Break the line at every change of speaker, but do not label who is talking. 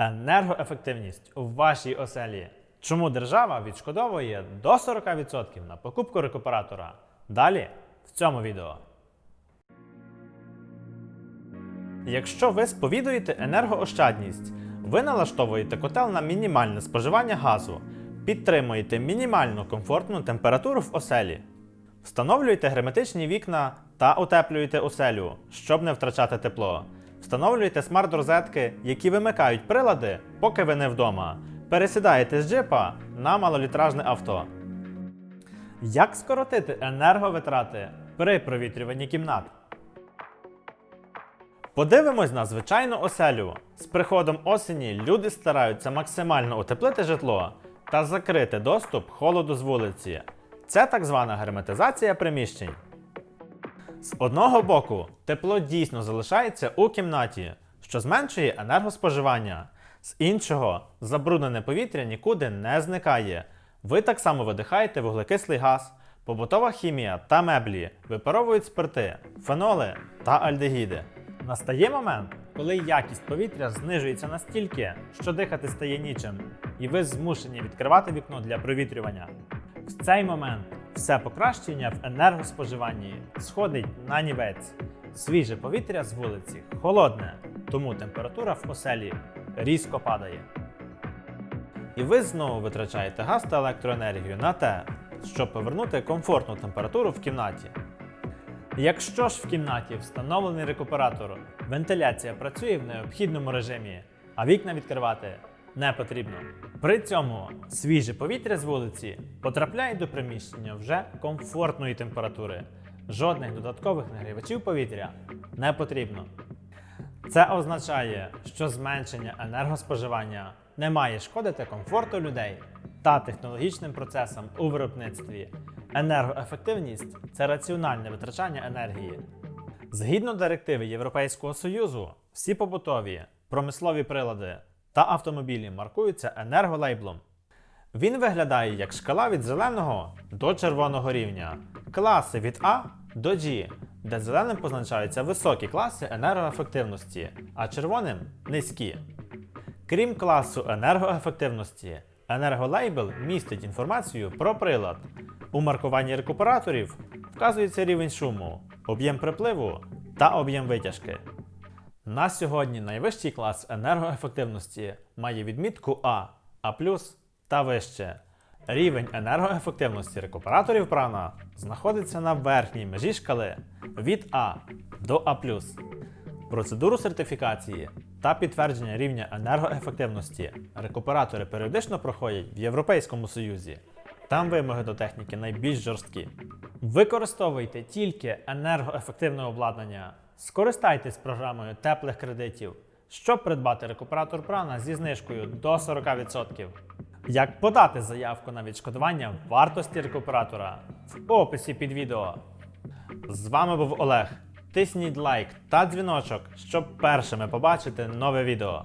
Енергоефективність у вашій оселі. Чому держава відшкодовує до 40% на покупку рекуператора? Далі в цьому відео. Якщо ви сповідуєте енергоощадність, ви налаштовуєте котел на мінімальне споживання газу, підтримуєте мінімальну комфортну температуру в оселі, встановлюєте герметичні вікна та утеплюєте оселю, щоб не втрачати тепло. Встановлюєте смарт-розетки, які вимикають прилади, поки ви не вдома. Пересідаєте з джипа на малолітражне авто. Як скоротити енерговитрати при провітрюванні кімнат? Подивимось на звичайну оселю. З приходом осені люди стараються максимально утеплити житло та закрити доступ холоду з вулиці. Це так звана герметизація приміщень. З одного боку, тепло дійсно залишається у кімнаті, що зменшує енергоспоживання. З іншого, забруднене повітря нікуди не зникає. Ви так само видихаєте вуглекислий газ, побутова хімія та меблі випаровують спирти, феноли та альдегіди. Настає момент, коли якість повітря знижується настільки, що дихати стає нічим, і ви змушені відкривати вікно для провітрювання. В цей момент все покращення в енергоспоживанні сходить на нівець. Свіже повітря з вулиці холодне, тому температура в оселі різко падає. І ви знову витрачаєте газ та електроенергію на те, щоб повернути комфортну температуру в кімнаті. Якщо ж в кімнаті встановлений рекуператор, вентиляція працює в необхідному режимі, а вікна відкривати не потрібно. При цьому свіже повітря з вулиці потрапляє до приміщення вже комфортної температури. Жодних додаткових нагрівачів повітря не потрібно. Це означає, що зменшення енергоспоживання не має шкодити комфорту людей та технологічним процесам у виробництві. Енергоефективність це раціональне витрачання енергії. Згідно директиви Європейського Союзу, всі побутові, промислові прилади та автомобілі маркуються енерголейблом. Він виглядає як шкала від зеленого до червоного рівня, класи від А до G, де зеленим позначаються високі класи енергоефективності, а червоним низькі. Крім класу енергоефективності, енерголейбл містить інформацію про прилад. У маркуванні рекуператорів вказується рівень шуму, об'єм припливу та об'єм витяжки. На сьогодні найвищий клас енергоефективності має відмітку А, А та вище. Рівень енергоефективності рекуператорів прана знаходиться на верхній межі шкали від А до А. Процедуру сертифікації та підтвердження рівня енергоефективності рекуператори періодично проходять в Європейському Союзі. Там вимоги до техніки найбільш жорсткі. Використовуйте тільки енергоефективне обладнання. Скористайтесь програмою теплих кредитів, щоб придбати рекуператор прана зі знижкою до 40%. Як подати заявку на відшкодування вартості рекуператора в описі під відео. З вами був Олег. Тисніть лайк та дзвіночок, щоб першими побачити нове відео.